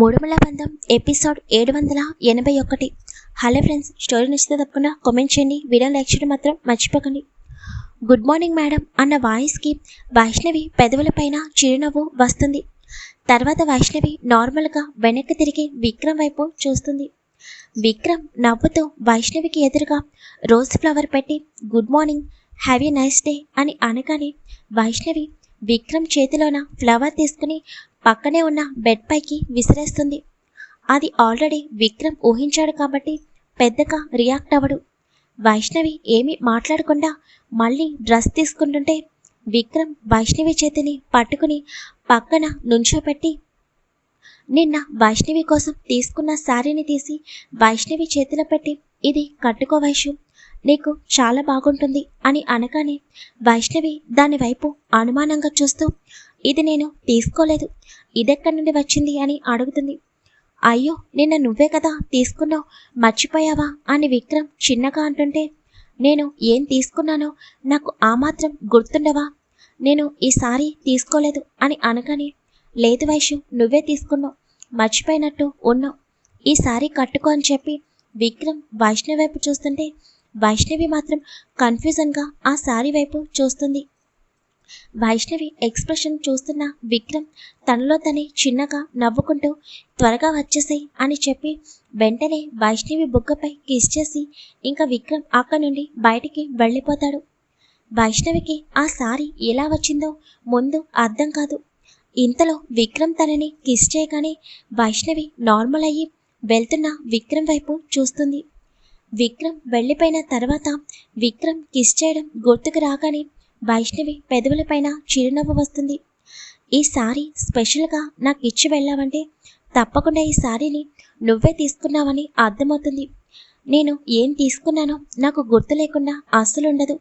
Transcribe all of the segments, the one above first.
మూడుమల బంధం ఎపిసోడ్ ఏడు వందల ఎనభై ఒకటి. హలో ఫ్రెండ్స్ స్టోరీ నచ్చితే తప్పకుండా కామెంట్ చేయండి వీడియో లైక్ చేయడం మాత్రం మర్చిపోకండి. గుడ్ మార్నింగ్ మేడం అన్న వాయిస్కి వైష్ణవి పెదవులపైన చిరునవ్వు వస్తుంది. తర్వాత వైష్ణవి నార్మల్గా వెనక్కి తిరిగి విక్రమ్ వైపు చూస్తుంది. విక్రమ్ నవ్వుతూ వైష్ణవికి ఎదురుగా రోజ్ ఫ్లవర్ పెట్టి good morning have nice day అని అనగానే వైష్ణవి విక్రమ్ చేతిలోన ఫ్లవర్ తీసుకుని పక్కనే ఉన్న బెడ్ పైకి విసిరేస్తుంది. అది ఆల్రెడీ విక్రమ్ ఊహించాడు కాబట్టి పెద్దగా రియాక్ట్ అవ్వడు. వైష్ణవి ఏమీ మాట్లాడకుండా మళ్ళీ డ్రెస్ తీసుకుంటుంటే విక్రమ్ వైష్ణవి చేతిని పట్టుకుని పక్కన నుంచోపెట్టి నిన్న వైష్ణవి కోసం తీసుకున్న శారీని తీసి వైష్ణవి చేతిలో పెట్టి ఇది కట్టుకో వైషు నీకు చాలా బాగుంటుంది అని అనగానే వైష్ణవి దాని వైపు అనుమానంగా చూస్తూ ఇది నేను తీసుకోలేదు. ఇదెక్కడి నుండి వచ్చింది అని అడుగుతుంది. అయ్యో నిన్న నువ్వే కదా తీసుకున్నావు. మర్చిపోయావా అని విక్రమ్ చిన్నగా అంటుంటే నేను ఏం తీసుకున్నానో నాకు ఆ మాత్రం గుర్తుండవా? నేను ఈ తీసుకోలేదు అని అనగానే లేదు వైషు నువ్వే తీసుకున్నావు. మర్చిపోయినట్టు ఉన్నావు. ఈ సారీ కట్టుకో అని చెప్పి విక్రమ్ వైష్ణవి వైపు చూస్తుంటే వైష్ణవి మాత్రం కన్ఫ్యూజన్గా ఆ సారీ వైపు చూస్తుంది. వైష్ణవి ఎక్స్ప్రెషన్ చూస్తున్న విక్రమ్ తనలో తనే చిన్నగా నవ్వుకుంటూ త్వరగా వచ్చేసాయి అని చెప్పి వెంటనే వైష్ణవి బుగ్గపై కిస్ చేసి ఇంకా విక్రమ్ అక్కడి నుండి బయటికి వెళ్ళిపోతాడు. వైష్ణవికి ఆ సారీ ఎలా వచ్చిందో ముందు అర్థం కాదు. ఇంతలో విక్రమ్ తనని కిస్ చేయగానే వైష్ణవి నార్మల్ అయ్యి వెళ్తున్న విక్రమ్ వైపు చూస్తుంది. విక్రమ్ వెళ్ళిపోయిన తర్వాత విక్రమ్ కిస్ చేయడం గుర్తుకు రాగానే వైష్ణవి పెదవులపైన చిరునవ్వు వస్తుంది. ఈ సారీ స్పెషల్గా నాకు ఇచ్చి వెళ్ళావంటే తప్పకుండా ఈ సారీని నువ్వే తీసుకున్నావని అర్థమవుతుంది. నేను ఏం తీసుకున్నానో నాకు గుర్తు లేకుండా అస్సలుండదు.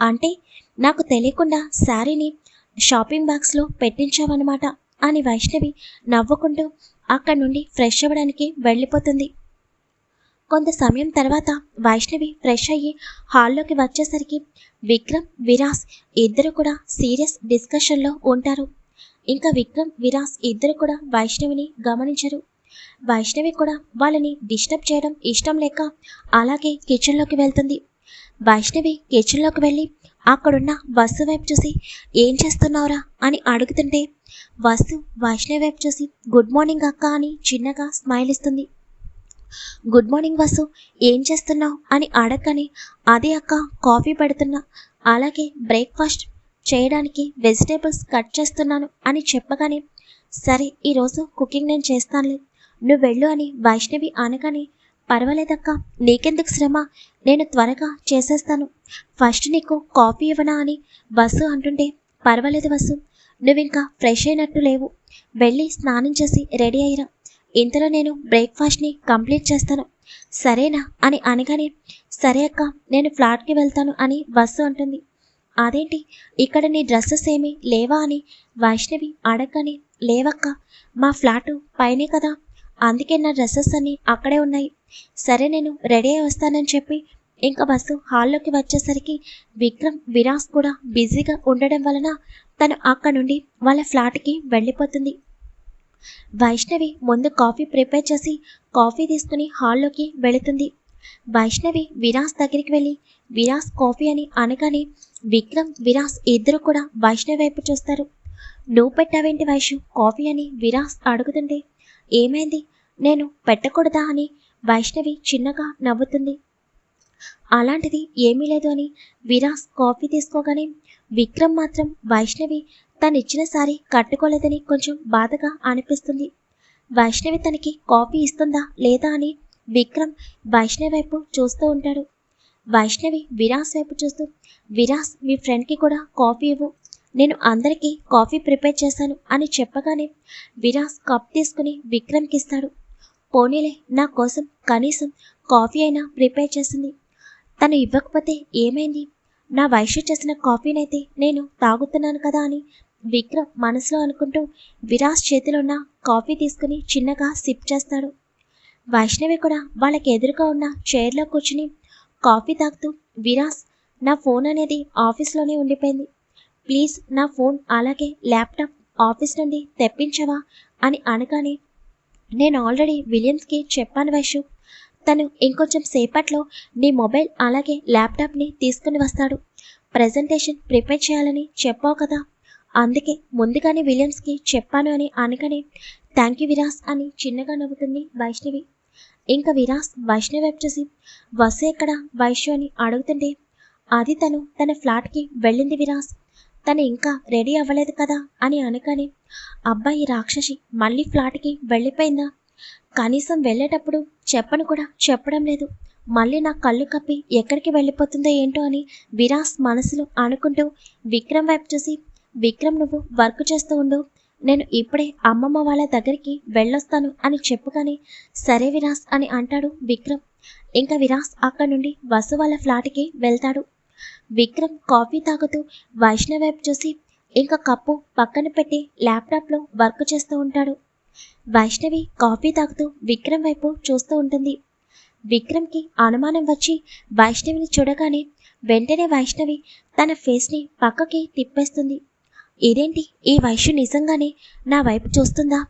అంటే నాకు తెలియకుండా శారీని షాపింగ్ బాక్స్లో పెట్టించావన్నమాట అని వైష్ణవి నవ్వుకుంటూ అక్కడి నుండి ఫ్రెష్ అవ్వడానికి వెళ్ళిపోతుంది. కొంత సమయం తర్వాత వైష్ణవి ఫ్రెష్ అయ్యి హాల్లోకి వచ్చేసరికి విక్రమ్ విరాస్ ఇద్దరు కూడా సీరియస్ డిస్కషన్లో ఉంటారు. ఇంకా విక్రమ్ విరాస్ ఇద్దరు కూడా వైష్ణవిని గమనించరు. వైష్ణవి కూడా వాళ్ళని డిస్టర్బ్ చేయడం ఇష్టం లేక అలాగే కిచెన్లోకి వెళ్తుంది. వైష్ణవి కిచెన్లోకి వెళ్ళి అక్కడున్న వసు వైపు చూసి ఏం చేస్తున్నావురా? అని అడుగుతుంటే వసు వైష్ణవి వైపు చూసి గుడ్ మార్నింగ్ అక్క అని చిన్నగా స్మైల్ ఇస్తుంది. గుడ్ మార్నింగ్ వసు ఏం చేస్తున్నావు? అని అడగని అదే అక్క కాఫీ పెడుతున్నా. అలాగే బ్రేక్ఫాస్ట్ చేయడానికి వెజిటేబుల్స్ కట్ చేస్తున్నాను అని చెప్పగానే సరే ఈరోజు కుకింగ్ నేను చేస్తానులే. నువ్వు వెళ్ళు అని వైష్ణవి అనగానే పర్వాలేదక్క నీకెందుకు శ్రమ? నేను త్వరగా చేసేస్తాను. ఫస్ట్ నీకు కాఫీ ఇవ్వనా? అని వసు అంటుంటే పర్వాలేదు వసు నువ్వు ఇంకా ఫ్రెష్ అయినట్టు లేవు. వెళ్ళి స్నానం చేసి రెడీ అయ్యిరా. ఇంతలో నేను బ్రేక్ఫాస్ట్ని కంప్లీట్ చేస్తాను. సరేనా? అని అనగానే సరే అక్క నేను ఫ్లాట్కి వెళ్తాను అని బస్సు అంటుంది. అదేంటి? ఇక్కడ నీ డ్రెస్సెస్ ఏమీ లేవా అని వైష్ణవి అడగని లేవక్క మా ఫ్లాటు పైనే కదా. అందుకే నా డ్రెస్సెస్ అన్నీ అక్కడే ఉన్నాయి. సరే నేను రెడీ అయి వస్తానని చెప్పి ఇంకా బస్సు హాల్లోకి వచ్చేసరికి విక్రమ్ విరాస్ కూడా బిజీగా ఉండడం వలన తను అక్కడ నుండి వాళ్ళ ఫ్లాట్కి వెళ్ళిపోతుంది. వైష్ణవి ముందు కాఫీ ప్రిపేర్ చేసి కాఫీ తీసుకుని హాల్లోకి వెళుతుంది. వైష్ణవి విరాస్ దగ్గరికి వెళ్ళి విరాస్ కాఫీ అని అనగానే విక్రమ్ విరాస్ ఇద్దరు కూడా వైష్ణవి వైపు చూస్తారు. నువ్వు పెట్టావేంటి వైషు కాఫీ అని విరాస్ అడుగుతుంది ఏమైంది? నేను పెట్టకూడదా అని వైష్ణవి చిన్నగా నవ్వుతుంది. అలాంటిది ఏమీ లేదు అని విరాస్ కాఫీ తీసుకోగానే విక్రమ్ మాత్రం వైష్ణవి తనిచ్చిన సారీ కట్టుకోలేదని కొంచెం బాధగా అనిపిస్తుంది. వైష్ణవి తనకి కాఫీ ఇస్తుందా లేదా అని విక్రమ్ వైష్ణవి వైపు చూస్తూ ఉంటాడు. వైష్ణవి విరాస్ వైపు చూస్తూ విరాస్ మీ ఫ్రెండ్కి కూడా కాఫీ ఇవ్వు. నేను అందరికీ కాఫీ ప్రిపేర్ చేశాను అని చెప్పగానే విరాస్ కప్ తీసుకుని విక్రమ్కి ఇస్తాడు. పోనీలే నా కోసం కనీసం కాఫీ అయినా ప్రిపేర్ చేసింది. తను ఇవ్వకపోతే ఏమైంది? నా వయసు చేసిన కాఫీనైతే నేను తాగుతున్నాను కదా అని విక్రమ్ మనసులో అనుకుంటూ విరాస్ చేతిలో ఉన్న కాఫీ తీసుకుని చిన్నగా సిప్ చేస్తాడు. వైష్ణవి కూడా వాళ్ళకి ఎదురుగా ఉన్న చైర్లో కూర్చుని కాఫీ తాగుతూ విరాస్ నా ఫోన్ అనేది ఆఫీస్లోనే ఉండిపోయింది. ప్లీజ్ నా ఫోన్ అలాగే ల్యాప్టాప్ ఆఫీస్ నుండి తెప్పించవా? అని అనగానే నేను ఆల్రెడీ విలియమ్స్కి చెప్పాను వైషు. తను ఇంకొంచెం సేపట్లో నీ మొబైల్ అలాగే ల్యాప్టాప్ని తీసుకుని వస్తాడు. ప్రజెంటేషన్ ప్రిపేర్ చేయాలని చెప్పావు కదా. అందుకే ముందుగానే విలియమ్స్కి చెప్పాను అని అనగానే థ్యాంక్ యూ విరాస్ అని చిన్నగా నవ్వుతుంది వైష్ణవి. ఇంకా విరాస్ వైష్ణవి వైపు చూసి వసు ఎక్కడ? వైష్ణవి అని అడుగుతుంటే అది తను తన ఫ్లాట్కి వెళ్ళింది విరాస్. తను ఇంకా రెడీ అవ్వలేదు కదా అని అనగానే అబ్బాయి రాక్షసి మళ్ళీ ఫ్లాట్కి వెళ్ళిపోయిందా? కనీసం వెళ్ళేటప్పుడు చెప్పను కూడా చెప్పడం లేదు. మళ్ళీ నా కళ్ళు కప్పి ఎక్కడికి వెళ్ళిపోతుందో ఏంటో అని విరాస్ మనసులో అనుకుంటూ విక్రమ్ వైపు చూసి విక్రమ్ నువ్వు వర్క్ చేస్తూ ఉండు. నేను ఇప్పుడే అమ్మమ్మ వాళ్ళ దగ్గరికి వెళ్ళొస్తాను అని చెప్పుగానే సరే విరాస్ అని అంటాడు విక్రమ్. ఇంకా విరాస్ అక్కడి నుండి వసు వాళ్ళ ఫ్లాట్కి వెళ్తాడు. విక్రమ్ కాఫీ తాగుతూ వైష్ణవ్ వైపు చూసి ఇంకా కప్పు పక్కన పెట్టి ల్యాప్టాప్లో వర్క్ చేస్తూ ఉంటాడు. వైష్ణవి కాఫీ తాగుతూ విక్రమ్ వైపు చూస్తూ ఉంటుంది. విక్రమ్కి అనుమానం వచ్చి వైష్ణవిని చూడగానే వెంటనే వైష్ణవి తన ఫేస్ని పక్కకి తిప్పేస్తుంది. ఇదేంటి? ఈ వైశ్యు నిజంగానే నా వైపు చూస్తుందా?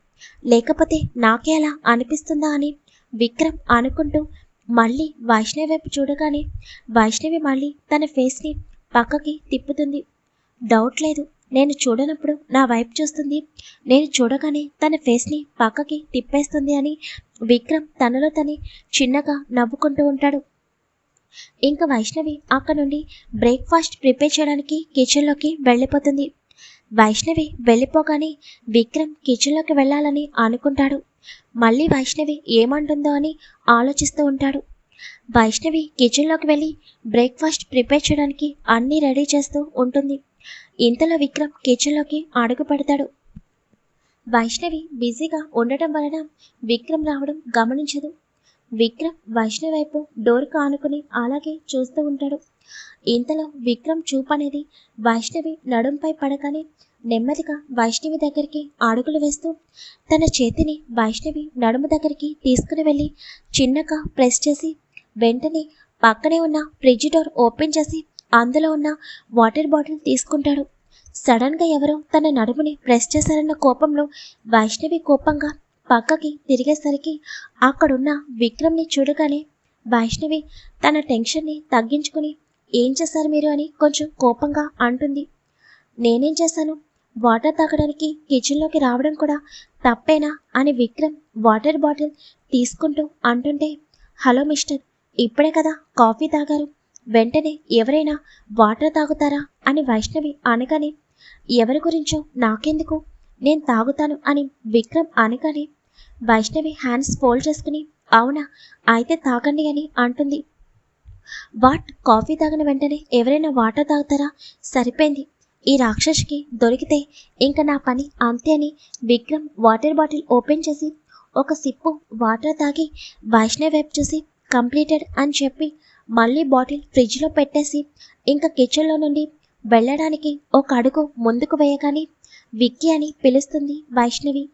లేకపోతే నాకే అలా అనిపిస్తుందా అని విక్రమ్ అనుకుంటూ మళ్ళీ వైష్ణవి వైపు చూడగానే వైష్ణవి మళ్ళీ తన ఫేస్ని పక్కకి తిప్పుతుంది. డౌట్ లేదు నేను చూడనప్పుడు నా వైపు చూస్తుంది. నేను చూడగానే తన ఫేస్ని పక్కకి తిప్పేస్తుంది అని విక్రమ్ తనలో తని చిన్నగా నవ్వుకుంటూ ఉంటాడు. ఇంకా వైష్ణవి అక్కడ నుండి బ్రేక్ఫాస్ట్ ప్రిపేర్ చేయడానికి కిచెన్లోకి వెళ్ళిపోతుంది. వైష్ణవి వెళ్ళిపోగానే విక్రమ్ కిచెన్లోకి వెళ్ళాలని అనుకుంటాడు. మళ్ళీ వైష్ణవి ఏమంటుందో అని ఆలోచిస్తూ ఉంటాడు. వైష్ణవి కిచెన్లోకి వెళ్ళి బ్రేక్ఫాస్ట్ ప్రిపేర్ చేయడానికి అన్నీ రెడీ చేస్తూ ఉంటుంది. ఇంతలో విక్రమ్ కిచెన్లోకి అడుగు పెడతాడు. వైష్ణవి బిజీగా ఉండటం వలన విక్రమ్ రావడం గమనించదు. విక్రమ్ వైష్ణవి వైపు డోర్ కానుకుని అలాగే చూస్తూ ఉంటాడు. ఇంతలో విక్రమ్ చూపనేది వైష్ణవి నడుంపై పడగానే నెమ్మదిగా వైష్ణవి దగ్గరికి అడుగులు వేస్తూ తన చేతిని వైష్ణవి నడుము దగ్గరికి తీసుకుని వెళ్ళి చిన్నగా ప్రెస్ చేసి వెంటనే పక్కనే ఉన్న ఫ్రిడ్జ్ డోర్ ఓపెన్ చేసి అందులో ఉన్న వాటర్ బాటిల్ తీసుకుంటాడు. సడన్గా ఎవరో తన నడుముని ప్రెస్ చేశారన్న కోపంలో వైష్ణవి కోపంగా పక్కకి తిరిగేసరికి అక్కడున్న విక్రమ్ని చూడగానే వైష్ణవి తన టెన్షన్ని తగ్గించుకుని ఏం చేశారు మీరు అని కొంచెం కోపంగా అంటుంది. నేనేం చేశాను? వాటర్ తాగడానికి కిచెన్లోకి రావడం కూడా తప్పేనా అని విక్రమ్ వాటర్ బాటిల్ తీసుకుంటూ అంటుంటే హలో మిస్టర్ ఇప్పుడే కదా కాఫీ తాగారు. వెంటనే ఎవరైనా వాటర్ తాగుతారా? అని వైష్ణవి అనగానే ఎవరి గురించో నాకెందుకు? నేను తాగుతాను అని విక్రమ్ అనగానే వైష్ణవి హ్యాండ్స్ ఫోల్డ్ చేసుకుని అవునా అయితే తాగండి అని అంటుంది. వాట్? కాఫీ తాగిన వెంటనే ఎవరైనా వాటర్ తాగుతారా? సరిపోయింది. ఈ రాక్షసికి దొరికితే ఇంకా నా పని అంతే అని విక్రమ్ వాటర్ బాటిల్ ఓపెన్ చేసి ఒక సిప్పు వాటర్ తాగి వైష్ణవ్ వైపు చూసి కంప్లీటెడ్ అని చెప్పి మళ్ళీ బాటిల్ ఫ్రిడ్జ్లో పెట్టేసి ఇంకా కిచెన్లో నుండి వెళ్ళడానికి ఒక అడుగు ముందుకు వేయగానే విక్కీ అని పిలుస్తుంది వైష్ణవి.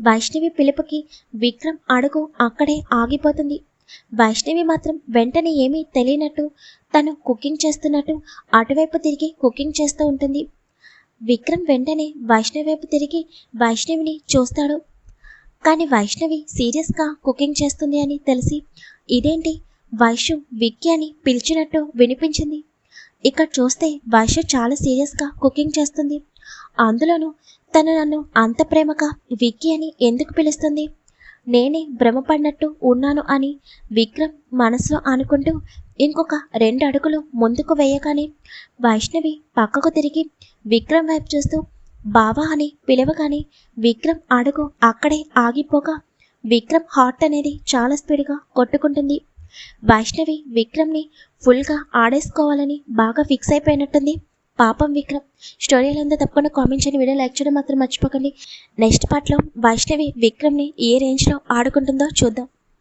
వైష్ణవి పిలుపుకి విక్రమ్ అడుగు అక్కడే ఆగిపోతుంది. వైష్ణవి మాత్రం వెంటనే ఏమీ తెలియనట్టు తను కుకింగ్ చేస్తున్నట్టు అటువైపు తిరిగి కుకింగ్ చేస్తూ ఉంటుంది. విక్రమ్ వెంటనే వైష్ణవి వైపు తిరిగి వైష్ణవిని చూస్తాడు. కానీ వైష్ణవి సీరియస్గా కుకింగ్ చేస్తుంది అని తెలిసి ఇదేంటి? వైషు విక్కీ అని పిలిచినట్టు వినిపించింది. ఇక్కడ చూస్తే వైషు చాలా సీరియస్గా కుకింగ్ చేస్తుంది. అందులోనూ తను నన్ను అంత ప్రేమగా విక్కీ అని ఎందుకు పిలుస్తుంది? నేనే భ్రమపడినట్టు ఉన్నాను అని విక్రమ్ మనసులో అనుకుంటూ ఇంకొక రెండు అడుగులు ముందుకు వేయగానే వైష్ణవి పక్కకు తిరిగి విక్రమ్ వైపు చూస్తూ బావా అని పిలవగానే విక్రమ్ అడుగు అక్కడే ఆగిపోగా విక్రమ్ హార్ట్ అనేది చాలా స్పీడ్గా కొట్టుకుంటుంది. వైష్ణవి విక్రమ్ని ఫుల్గా ఆడేసుకోవాలని బాగా ఫిక్స్ అయిపోయినట్టుంది. పాపం విక్రమ్. స్టోరీ ఎలా ఉందో తప్పకుండా కామెంట్ చేయండి. వీడియో లైక్ చేయడం మాత్రం మర్చిపోకండి. నెక్స్ట్ పార్ట్లో వైష్ణవి విక్రమ్ని ఏ రేంజ్లో ఆడుకుంటుందో చూద్దాం.